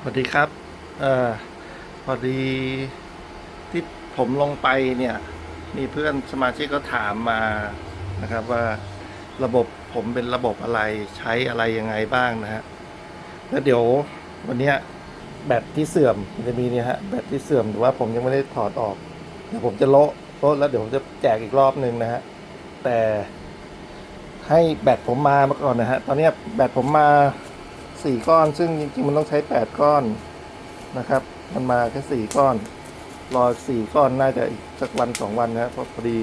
สวัสดีครับเอ่อพอดีที่ผมลงไปเนี่ย มีเพื่อนสมาชิกก็ถามมานะครับว่าระบบผมเป็นระบบอะไรใช้อะไรยังไงบ้างนะฮะแล้วเดี๋ยววันนี้แบตที่เสื่อมมันจะมีเนี่ยฮะแบตที่เสื่อมหรือว่าผมยังไม่ได้ถอดออกเดี๋ยวผมจะโละโละแล้วเดี๋ยวผมจะแจกอีกรอบหนึ่งนะฮะแต่ให้แบตผมมามาก่อนนะฮะตอนนี้แบตผมมา สี่ก้อน ซึ่งจริงๆมันต้องใช้แปดก้อนนะครับ มันมาแค่สี่ก้อน รอสี่ก้อนน่าจะอีกสักวันสองวันนะเพราะพอดี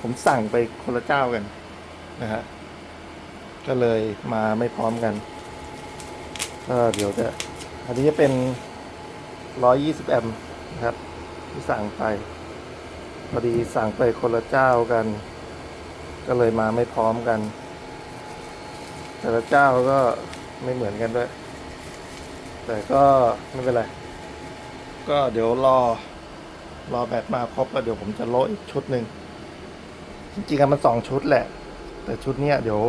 ผมสั่งไปคนละเจ้ากันนะฮะก็เลยมาไม่พร้อมกันก็เดี๋ยวจะอันนี้จะเป็น 120 แอมป์นะครับที่สั่งไป พอดีสั่งไปคนละเจ้ากัน ก็เลยมาไม่พร้อมกัน แต่ละเจ้าก็ ไม่เหมือนกันด้วย แต่ก็ไม่เป็นไร ก็เดี๋ยวรอ รอแบตมาครบแล้วเดี๋ยวผมจะโละอีกชุดหนึ่งจริงๆมันสองชุดแหละ แต่ชุดเนี้ยเดี๋ยว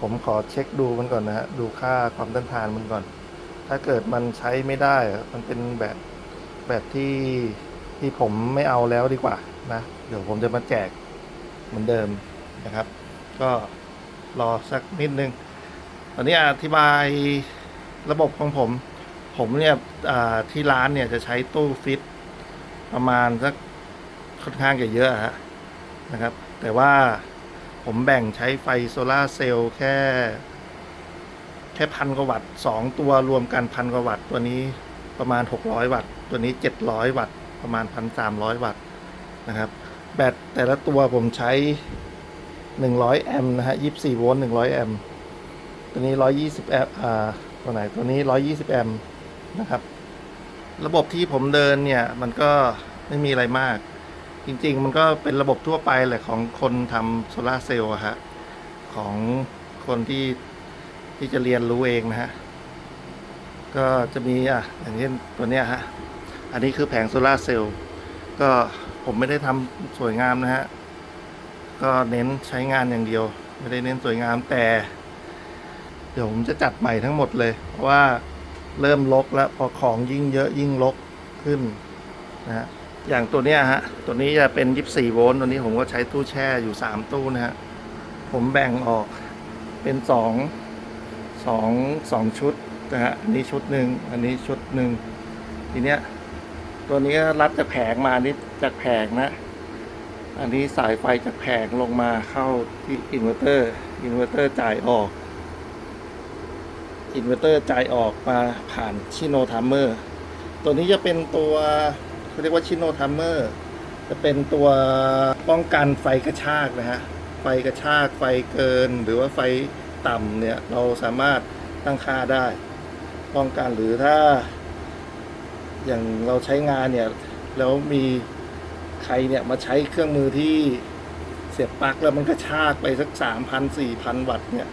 ผมขอเช็คดูมันก่อนนะฮะ ดูค่าความต้านทานมันก่อน ถ้าเกิดมันใช้ไม่ได้ มันเป็นแบบแบบที่ที่ผมไม่เอาแล้วดีกว่านะ เดี๋ยวผมจะมาแจกเหมือนเดิมนะครับ ก็รอสักนิดนึง ตอนนี้อธิบายระบบของผม ผมเนี่ยที่ร้านเนี่ยจะใช้ตู้ฟิต ประมาณสักค่อนข้างจะเยอะฮะนะครับ แต่ว่าผมแบ่งใช้ไฟโซลาเซลล์แค่ แค่พันกว่าวัตต์สองตัวรวมกันพันกว่าวัตต์ตัวนี้ประมาณ 600 วัตต์ตัวนี้ 700 วัตต์ประมาณ 1,300 วัตต์นะครับ แบตแต่ละตัวผมใช้ 100 แอมป์นะฮะ 24 โวลต์ 100 แอมป์ ตัวนี้ 120 แอมป์อ่าตัวไหนตัวนี้ 120 แอมป์นะครับ ระบบที่ผมเดินเนี่ย มันก็ไม่มีอะไรมาก จริง ๆ มันก็เป็นระบบทั่วไปแหละของคนทำโซลาเซลล์ฮะของคนที่ที่จะเรียนรู้เองนะฮะ ก็จะมีอะอย่างเช่นตัวเนี้ยฮะ อันนี้คือแผงโซลาเซลล์ ก็ผมไม่ได้ทำสวยงามนะฮะ ก็เน้นใช้งานอย่างเดียว ไม่ได้เน้นสวยงามแต่ ดี๋ยวผมจะจัดใหม่ทั้งหมดเลยเพราะว่าเริ่มลกแล้วพอของยิ่งเยอะยิ่งลกขึ้นนะฮะอย่างตัวเนี้ยฮะตัวนี้จะเป็น 24 โวลต์ตัวนี้ผมก็ใช้ตู้แช่อยู่ 3 ตู้นะฮะผมแบ่งออกเป็น2สองสองชุดนะฮะอันนี้ชุดหนึ่งอันนี้ชุดหนึ่งทีเนี้ยตัวนี้ก็รัดจากแผงมานี่จากแผงนะ อันนี้สายไฟจากแผงลงมาเข้าที่อินเวอร์เตอร์อินเวอร์เตอร์จ่ายออก อินเวอร์เตอร์จ่ายออกมาผ่านชิโนทัมเมอร์ตัวนี้จะเป็นตัวเขาเรียกว่าชิโนทัมเมอร์จะเป็นตัวป้องกันไฟกระชากนะฮะ ไฟกระชากไฟเกิน หรือว่าไฟต่ำเนี่ย เราสามารถตั้งค่าได้ ป้องกันหรือถ้า อย่างเราใช้งานเนี่ย แล้วมีใครเนี่ยมาใช้เครื่องมือที่เสียบปลั๊กแล้วมันกระชากไปสักสามพันสี่พันวัตต์เนี่ย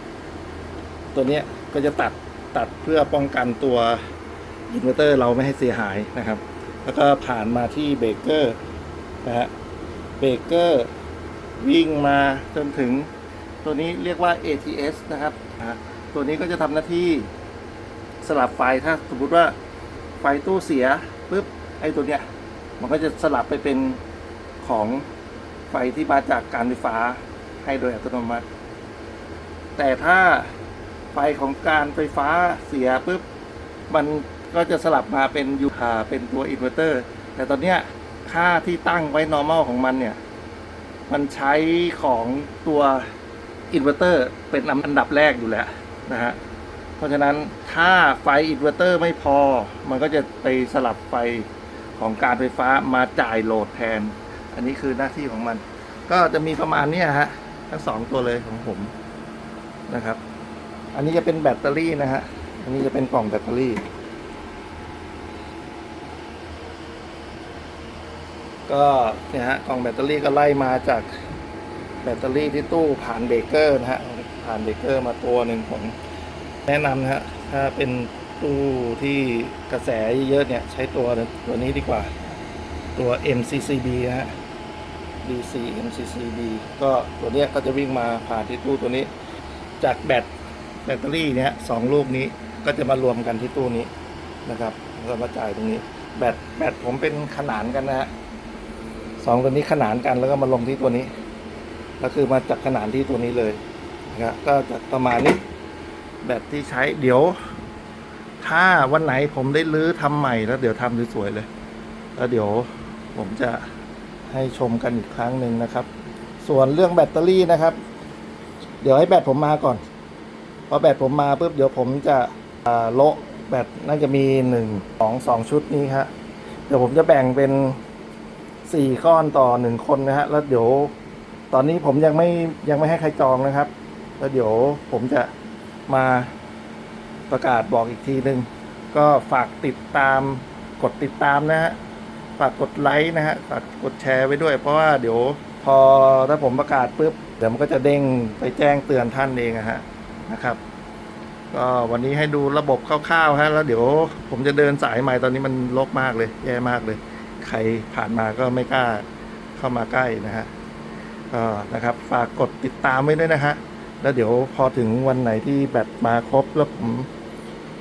ตัวเนี้ยก็จะตัด ตัดเพื่อป้องกันตัวอินเวอร์เตอร์เราไม่ให้เสียหายนะครับ แล้วก็ผ่านมาที่เบรกเกอร์นะฮะเบรกเกอร์วิ่งมาจนถึงตัวนี้เรียกว่า ATS นะครับอะตัวนี้ก็จะทำหน้าที่สลับไฟถ้าสมมติว่าไฟตู้เสียปุ๊บไอ้ตัวเนี้ยมันก็จะสลับไปเป็นของไฟที่มาจากการไฟฟ้าให้โดยอัตโนมัติ แต่ถ้า ไฟของการไฟฟ้าเสียปุ๊บมันก็จะสลับมาเป็นยูคาเป็นตัวอินเวอร์เตอร์ แต่ตอนเนี้ยค่าที่ตั้งไว้ normal ของมันเนี่ย มันใช้ของตัวอินเวอร์เตอร์เป็นอันดับแรกอยู่แล้วนะฮะ เพราะฉะนั้นถ้าไฟอินเวอร์เตอร์ไม่พอ มันก็จะไปสลับไฟของการไฟฟ้ามาจ่ายโหลดแทน อันนี้คือหน้าที่ของมัน ก็จะมีประมาณนี้ฮะ ทั้งสองตัวเลยของผมนะครับ อันนี้จะเป็นแบตเตอรี่นะฮะ อันนี้จะเป็นกล่องแบตเตอรี่ ก็เนี่ยฮะกล่องแบตเตอรี่ก็ไล่มาจากแบตเตอรี่ที่ตู้ผ่านเบเกอร์นะฮะ ผ่านเบเกอร์มาตัวหนึ่งผมแนะนำนะฮะ ถ้าเป็นตู้ที่กระแสเยอะเนี่ย ใช้ตัวตัวนี้ดีกว่า ตัว MCCB นะฮะ DC MCCB ก็ตัวเนี้ยก็จะวิ่งมาผ่านที่ตู้ตัวนี้ จากแบต แบตเตอรี่เนี่ยสองลูกนี้ก็จะมารวมกันที่ตู้นี้นะครับแล้วมาจ่ายตรงนี้ แบตแบตผมเป็นขนานกันนะฮะสองตัวนี้ขนานกันแล้วก็มาลงที่ตัวนี้ ก็คือมาจากขนานที่ตัวนี้เลยนะครับก็จะประมาณนี้แบตที่ใช้เดี๋ยว ถ้าวันไหนผมได้รื้อทำใหม่แล้วเดี๋ยวทำสวยๆเลย แล้วเดี๋ยวผมจะให้ชมกันอีกครั้งหนึ่งนะครับ ส่วนเรื่องแบตเตอรี่นะครับ เดี๋ยวให้แบตผมมาก่อน พอแบตผมมาปุ๊บเดี๋ยวผมจะโละแบตน่าจะมีหนึ่งสองสองชุดนี้ฮะเดี๋ยวผมจะแบ่งเป็นสี่ก้อนต่อหนึ่งคนนะฮะ แล้วเดี๋ยวตอนนี้ผมยังไม่ยังไม่ให้ใครจองนะครับ แล้วเดี๋ยวผมจะมาประกาศบอกอีกทีหนึ่งก็ฝากติดตามกดติดตามนะฮะฝากกดไลค์นะฮะฝากกดแชร์ไว้ด้วย เพราะว่าเดี๋ยวพอถ้าผมประกาศปุ๊บเดี๋ยวมันก็จะเด้งไปแจ้งเตือนท่านเองอะฮะ นะครับ ก็วันนี้ให้ดูระบบคร่าวๆฮะแล้วเดี๋ยวผมจะเดินสายใหม่ตอนนี้มันรกมากเลยแย่มากเลย ใครผ่านมาก็ไม่กล้าเข้ามาใกล้นะฮะก็นะครับฝากกดติดตามไว้ด้วยนะฮะแล้วเดี๋ยวพอถึงวันไหนที่แบตมาครบแล้วผม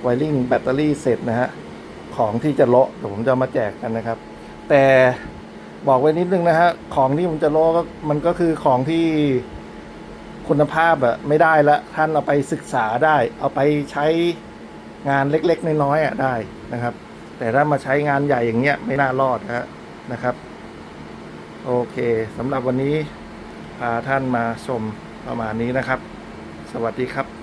ไวริ่งแบตเตอรี่เสร็จนะฮะของที่จะโลาะเดี๋ยวผมจะมาแจกกันนะครับ แต่บอกไว้นิดนึงนะฮะของที่ผมจะโละก็มันก็คือของที่ คุณภาพอะไม่ได้ละท่านเอาไปศึกษาได้ เอาไปใช้งานเล็กๆ น้อยๆอะได้นะครับ แต่ถ้ามาใช้งานใหญ่อย่างเงี้ยไม่น่ารอดฮะนะครับโอเคสำหรับวันนี้พาท่านมาชมประมาณนี้นะครับ สวัสดีครับ